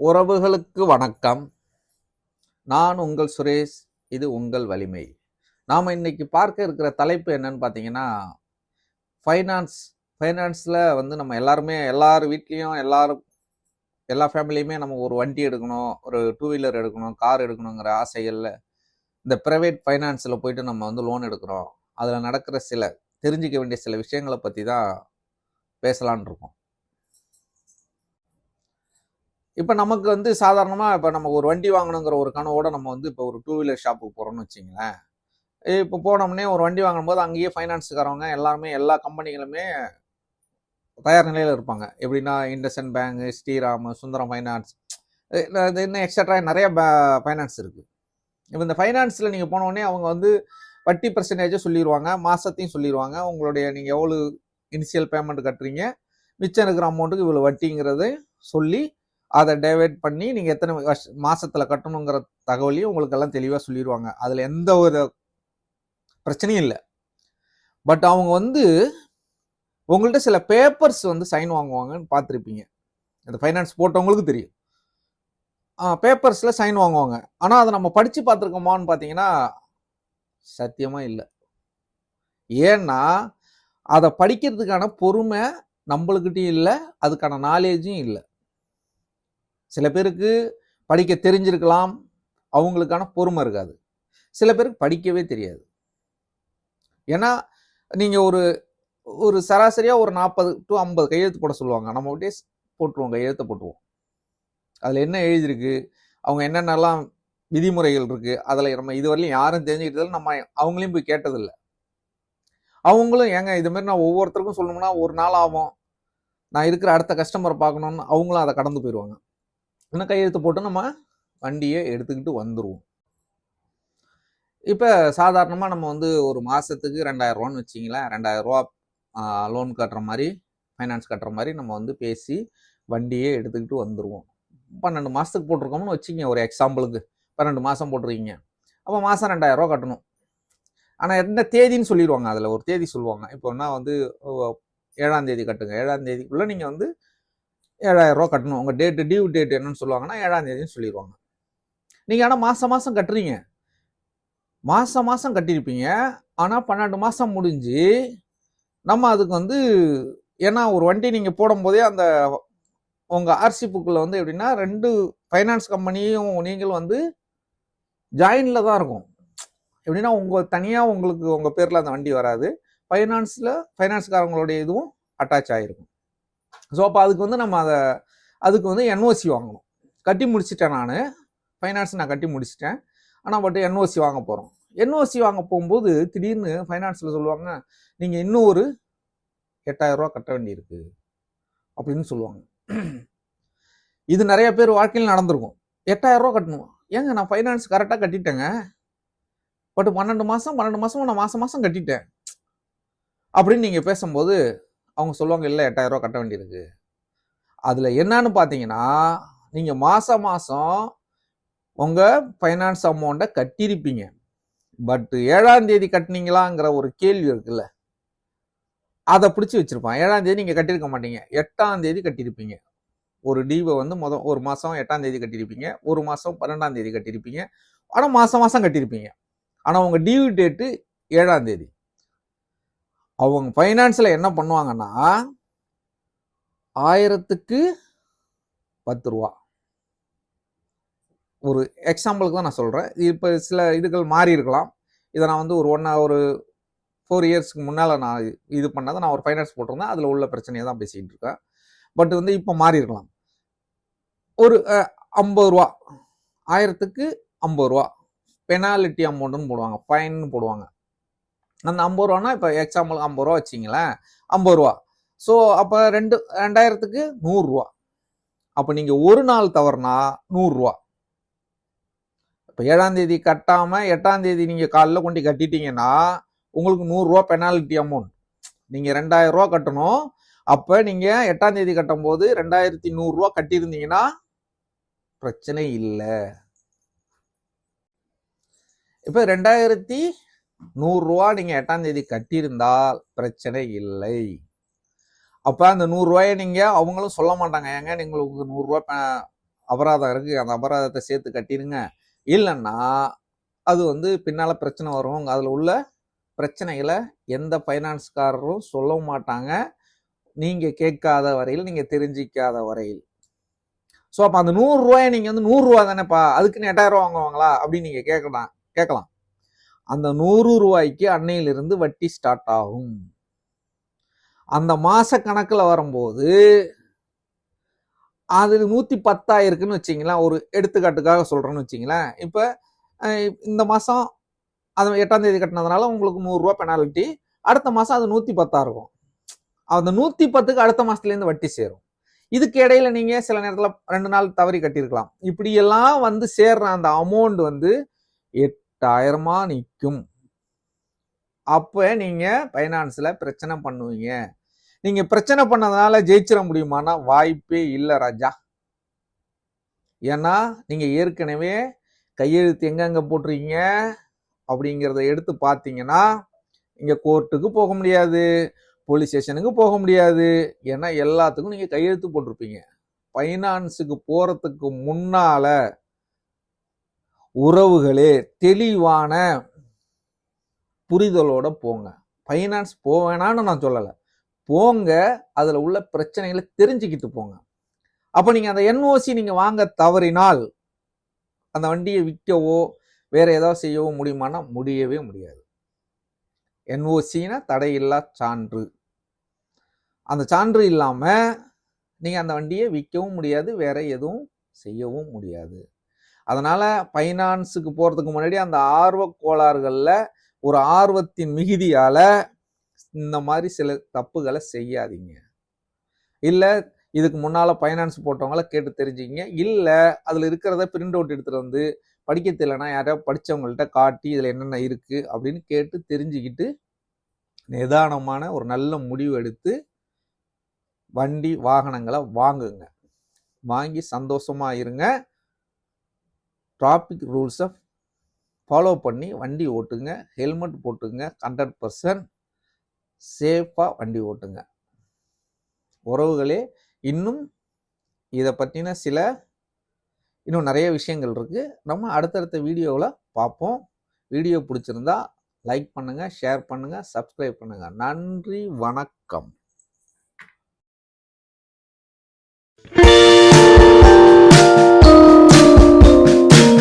உறவுகளுக்கு வணக்கம். நான் உங்கள் சுரேஷ் இது உங்கள் வலிமை. நாம் இன்னைக்கு பார்க்க இருக்கிற தலைப்பு என்னன்னு பார்த்தீங்கன்னா ஃபைனான்ஸ் ஃபைனான்ஸில் வந்து நம்ம எல்லாருமே எல்லார் வீட்லேயும் எல்லாரும் எல்லா ஃபேமிலியுமே நம்ம ஒரு வண்டி எடுக்கணும் ஒரு டூ வீலர் எடுக்கணும் கார் எடுக்கணுங்கிற ஆசைகளில் இந்த ப்ரைவேட் ஃபைனான்ஸில் போயிட்டு நம்ம வந்து லோன் எடுக்கிறோம். அதில் நடக்கிற சில தெரிஞ்சிக்க வேண்டிய சில விஷயங்களை பற்றி தான் பேசலான் இருக்கோம். இப்போ நமக்கு வந்து சாதாரணமாக இப்போ நம்ம ஒரு வண்டி வாங்கணுங்கிற ஒரு கனவோட நம்ம வந்து இப்போ ஒரு டூ வீலர் ஷாப்புக்கு போகிறோம்னு வச்சிங்களேன் இப்போ போனோம்னே ஒரு வண்டி வாங்கும்போது அங்கேயே ஃபைனான்ஸுக்காரவங்க எல்லாருமே எல்லா கம்பெனிகளுமே தயார் நிலையில் இருப்பாங்க. எப்படின்னா இண்டஸ்இன் பேங்க் ஸ்ரீராம் சுந்தரம் ஃபைனான்ஸ் இது இன்னும் எக்ஸட்ரா நிறைய ஃபைனான்ஸ் இருக்குது இப்போ இந்த ஃபைனான்ஸில் நீங்கள் போனோடனே அவங்க வந்து வட்டி பர்சன்டேஜை சொல்லிடுவாங்க மாதத்தையும் சொல்லிடுவாங்க உங்களுடைய நீங்கள் எவ்வளோ இனிஷியல் பேமெண்ட் கட்டுறீங்க மிச்சம் இருக்கிற அமௌண்ட்டுக்கு இவ்வளோ வட்டிங்கிறத சொல்லி அதை டைவெர்ட் பண்ணி நீங்கள் எத்தனை வருஷ மாதத்தில் கட்டணுங்கிற தகவலையும் உங்களுக்கு எல்லாம் தெளிவாக சொல்லிடுவாங்க அதில் எந்த ஒரு பிரச்சனையும் இல்லை. பட் அவங்க வந்து உங்கள்கிட்ட சில பேப்பர்ஸ் வந்து சைன் வாங்குவாங்கன்னு பார்த்துருப்பீங்க. இந்த ஃபைனான்ஸ் போட்டவங்களுக்கு தெரியும். பேப்பர்ஸில் சைன் வாங்குவாங்க. ஆனால் அதை நம்ம படித்து பார்த்துருக்கோமான்னு பார்த்தீங்கன்னா சத்தியமாக இல்லை. ஏன்னா அதை படிக்கிறதுக்கான பொறுமை நம்மளுக்கிட்டையும் இல்லை அதுக்கான நாலேஜும் இல்லை. சில பேருக்கு படிக்க தெரிஞ்சிருக்கலாம் அவங்களுக்கான பொறுமை இருக்காது. சில பேருக்கு படிக்கவே தெரியாது. ஏன்னா நீங்கள் ஒரு ஒரு சராசரியாக ஒரு நாற்பது டு ஐம்பது கையெழுத்து போட சொல்லுவாங்க. நம்ம அப்படியே போட்டுருவோம் கையெழுத்தை போட்டுருவோம். அதில் என்ன எழுதியிருக்கு அவங்க என்னென்னலாம் விதிமுறைகள் இருக்குது அதில் நம்ம இதுவரையிலும் யாரும் தெரிஞ்சுக்கிட்டதில்ல நம்ம அவங்களையும் போய் கேட்டதில்லை. அவங்களும் ஏங்க இதுமாரி நான் ஒவ்வொருத்தருக்கும் சொல்லணும்னா ஒரு நாள் ஆகும். நான் இருக்கிற அடுத்த கஸ்டமரை பார்க்கணுன்னு அவங்களும் அதை கடந்து போயிடுவாங்க இன்னும் கையெழுத்து போட்டு நம்ம வண்டியை எடுத்துக்கிட்டு வந்துடுவோம் இப்போ சாதாரணமாக நம்ம வந்து ஒரு மாதத்துக்கு ரெண்டாயிரரூவான்னு வச்சிங்களேன் ரெண்டாயிரரூவா லோன் கட்டுற மாதிரி ஃபைனான்ஸ் கட்டுற மாதிரி நம்ம வந்து பேசி வண்டியே எடுத்துக்கிட்டு வந்துடுவோம் பன்னெண்டு மாதத்துக்கு போட்டிருக்கோம்னு வச்சுங்க ஒரு எக்ஸாம்பிளுக்கு பன்னெண்டு மாதம் போட்டிருக்கீங்க. அப்போ மாதம் ரெண்டாயிரம் ரூபா கட்டணும். ஆனால் எந்த தேதின்னு சொல்லிடுவாங்க அதில் ஒரு தேதி சொல்லுவாங்க. இப்போன்னா வந்து ஏழாம் தேதி கட்டுங்க. ஏழாம் தேதிக்குள்ளே நீங்கள் வந்து ஏழாயிரம் ரூபா கட்டணும். உங்கள் டேட்டு டியூ டேட் என்னன்னு சொல்லுவாங்கன்னா ஏழாம் தேதின்னு சொல்லிடுவாங்க நீங்கள் ஆனால் மாதம் மாதம் கட்டுறீங்க. மாதம் மாதம் கட்டியிருப்பீங்க. ஆனால் பன்னெண்டு மாதம் முடிஞ்சு நம்ம அதுக்கு வந்து ஏன்னா ஒரு வண்டி நீங்கள் போடும்போதே அந்த உங்கள் ஆர்சி புக்கில் வந்து எப்படின்னா ரெண்டு ஃபைனான்ஸ் கம்பெனியும் நீங்களும் வந்து ஜாயினில் தான் இருக்கும். எப்படின்னா உங்கள் தனியாக உங்களுக்கு உங்கள் பேரில் அந்த வண்டி வராது. ஃபைனான்ஸில் ஃபைனான்ஸ்காரங்களுடைய இதுவும் அட்டாச் ஆகிருக்கும் ஸோ அப்போ அதுக்கு வந்து நம்ம அதை அதுக்கு வந்து என்ஓசி வாங்கணும். கட்டி முடிச்சிட்டேன் நான். ஃபைனான்ஸ் நான் கட்டி முடிச்சிட்டேன். ஆனால் பட் என்ஓசி வாங்க போகிறோம் என்ஓசி வாங்க போகும்போது திடீர்னு ஃபைனான்ஸில் சொல்லுவாங்க நீங்கள் இன்னும் ஒரு எட்டாயிரரூவா கட்ட வேண்டியிருக்கு. அப்படின்னு சொல்லுவாங்க. இது நிறைய பேர் வாழ்க்கையில் நடந்திருக்கும். எட்டாயிரரூவா கட்டணும்? ஏங்க நான் ஃபைனான்ஸ் கரெக்டாக கட்டிட்டேங்க. பட் பன்னெண்டு மாதம் பன்னெண்டு மாதம் நான் மாதம் மாதம் கட்டிட்டேன். அப்படின்னு நீங்கள் பேசும்போது அவங்க சொல்லுவாங்க இல்லை எட்டாயிரரூவா கட்ட வேண்டியிருக்கு. அதில் என்னன்னு பார்த்தீங்கன்னா நீங்கள் மாதம் மாதம் உங்கள் ஃபைனான்ஸ் அமௌண்ட்டை கட்டியிருப்பீங்க. பட்டு ஏழாம் தேதி கட்டினீங்களாங்கிற ஒரு கேள்வி இருக்குல்ல. அதை பிடிச்சி வச்சுருப்பான். ஏழாம் தேதி நீங்கள் கட்டியிருக்க மாட்டீங்க. எட்டாம் தேதி கட்டியிருப்பீங்க. ஒரு டிவை வந்து மொதல் ஒரு மாதம் எட்டாம் தேதி கட்டியிருப்பீங்க. ஒரு மாதம் பன்னெண்டாம் தேதி கட்டியிருப்பீங்க. ஆனால் மாதம் மாதம் கட்டியிருப்பீங்க. ஆனால் உங்கள் டியூ டேட்டு ஏழாம் தேதி. அவங்க ஃபைனான்ஸில் என்ன பண்ணுவாங்கன்னா ஆயிரத்துக்கு பத்து ரூபா. ஒரு எக்ஸாம்பிளுக்கு தான் நான் சொல்கிறேன் இப்போ சில இதுகள் மாறி இருக்கலாம். இதை நான் வந்து ஒரு ஒன் ஒரு ஃபோர் இயர்ஸ்க்கு முன்னால் நான் இது பண்ணதை நான் ஒரு ஃபைனான்ஸ் போட்டிருந்தேன். அதில் உள்ள பிரச்சனையை தான் பேசிகிட்டு இருக்கேன். பட் வந்து இப்போ மாறி இருக்கலாம். ஒரு ஐம்பது ரூபா. ஆயிரத்துக்கு ஐம்பது ரூபா. பெனாலிட்டி அமௌண்ட்டுன்னு போடுவாங்க. ஃபைன்னு போடுவாங்க. அந்த ஐம்பது ரூபானா இப்போ எக்ஸாம்பிள் ஐம்பது ரூபா வச்சிங்களேன். ஐம்பது ரூபா. ஸோ அப்போ ரெண்டு ரெண்டாயிரத்துக்கு நூறுரூவா அப்போ நீங்கள் ஒரு நாள் தவறுனா நூறுரூவா இப்போ ஏழாம் தேதி கட்டாமல் எட்டாம் தேதி நீங்கள் காலைல கொண்டு கட்டிட்டீங்கன்னா உங்களுக்கு நூறுரூவா பெனால்ட்டி அமௌண்ட் நீங்கள் ரெண்டாயிரரூவா கட்டணும். அப்போ நீங்கள் எட்டாம் தேதி கட்டும் போது ரெண்டாயிரத்தி நூறுரூவா கட்டியிருந்தீங்கன்னா பிரச்சனை இல்லை. இப்போ ரெண்டாயிரத்தி நூறுரூவா நீங்கள் எட்டாம் தேதி கட்டியிருந்தால் பிரச்சனை இல்லை. அப்போ அந்த நூறுரூவாயை நீங்கள் அவங்களும் சொல்ல மாட்டாங்க. ஏங்க உங்களுக்கு நூறுரூவா அபராதம் இருக்குது அந்த அபராதத்தை சேர்த்து கட்டிடுங்க. இல்லைன்னா அது வந்து பின்னால் பிரச்சனை வரும். அதில் உள்ள பிரச்சனைகளை எந்த ஃபைனான்ஸ்காரரும் சொல்லவும் மாட்டாங்க. நீங்கள் கேட்காத வரையில் நீங்கள் தெரிஞ்சிக்காத வரையில். ஸோ அப்போ அந்த நூறுரூவாயை நீங்கள் வந்து நூறுரூவா தானேப்பா அதுக்குன்னு எட்டாயிரம் ரூபா வாங்குவாங்களா? அப்படின்னு நீங்கள் கேட்கலாம் கேட்கலாம். அந்த நூறு ரூபாய்க்கு அன்னையிலிருந்து வட்டி ஸ்டார்ட் ஆகும். அந்த மாத கணக்கில் வரும்போது அது நூற்றி பத்தாயிருக்குன்னு வச்சிங்களேன் ஒரு எடுத்துக்காட்டுக்காக சொல்கிறேன்னு வச்சிங்களேன். இப்போ இந்த மாதம் அது எட்டாம் தேதி கட்டினதுனால உங்களுக்கு நூறுரூவா பெனால்ட்டி அடுத்த மாதம் அது நூற்றி பத்தாக இருக்கும். அந்த நூற்றி பத்துக்கு அடுத்த மாதத்துலேருந்து வட்டி சேரும். இதுக்கு இடையில நீங்கள் சில நேரத்தில் ரெண்டு நாள் தவறி கட்டியிருக்கலாம். இப்படியெல்லாம் வந்து சேர்ற அந்த அமௌண்ட் வந்து எட்டாயிரமா நிற்கும் அப்போ நீங்கள் ஃபைனான்ஸில் பிரச்சனை பண்ணுவீங்க. நீங்கள் பிரச்சனை பண்ணதுனால ஜெயிச்சிட முடியுமானா வாய்ப்பே இல்லை ராஜா. ஏன்னா நீங்கள் ஏற்கனவே கையெழுத்து எங்கெங்கே போட்டிருக்கீங்க? அப்படிங்கிறத எடுத்து பார்த்தீங்கன்னா இங்கே கோர்ட்டுக்கு போக முடியாது போலீஸ் ஸ்டேஷனுக்கு போக முடியாது. ஏன்னா எல்லாத்துக்கும் நீங்கள் கையெழுத்து போட்டிருப்பீங்க. ஃபைனான்ஸுக்கு போகிறதுக்கு முன்னால் உறவுகளே தெளிவான புரிதலோட போங்க. ஃபைனான்ஸ் போவேணான்னு நான் சொல்லலை. போங்க அதில் உள்ள பிரச்சனைகளை தெரிஞ்சுக்கிட்டு போங்க. அப்போ நீங்கள் அந்த என்ஓசி நீங்கள் வாங்க தவறினால் அந்த வண்டியை விற்கவோ வேற ஏதாவது செய்யவோ முடியுமானா முடியவே முடியாது. என்ஓசினா தடையில்லா சான்று. அந்த சான்று இல்லாமல் நீங்கள் அந்த வண்டியை விற்கவும் முடியாது வேற எதுவும் செய்யவும் முடியாது. அதனால் ஃபைனான்ஸுக்கு போகிறதுக்கு முன்னாடி அந்த ஆர்வ கோளாறுகளில் ஒரு ஆர்வத்தின் மிகுதியால் இந்த மாதிரி சில தப்புகளை செய்யாதீங்க. இல்லை இதுக்கு முன்னால் ஃபைனான்ஸ் போட்டவங்கள கேட்டு தெரிஞ்சுக்கிங்க. இல்லை அதில் இருக்கிறத பிரிண்ட் அவுட் எடுத்துகிட்டு வந்து படிக்க தெரியலனா யாரையா படித்தவங்கள்ட்ட காட்டி இதில் என்னென்ன இருக்குது அப்படின்னு கேட்டு தெரிஞ்சுக்கிட்டு நிதானமான ஒரு நல்ல முடிவு எடுத்து வண்டி வாகனங்களை வாங்குங்க. வாங்கி சந்தோஷமாக இருங்க. டிராஃபிக் ரூல்ஸை ஃபாலோ பண்ணி வண்டி ஓட்டுங்க. ஹெல்மெட் போட்டுங்க. ஹண்ட்ரட் பர்சன்ட் சேஃபாக வண்டி ஓட்டுங்க. உறவுகளே இன்னும் இதை பற்றின சில இன்னும் நிறைய விஷயங்கள் இருக்குது நம்ம அடுத்தடுத்த வீடியோவில் பார்ப்போம். வீடியோ பிடிச்சிருந்தா லைக் பண்ணுங்கள் ஷேர் பண்ணுங்கள் சப்ஸ்கிரைப் பண்ணுங்கள் நன்றி வணக்கம்.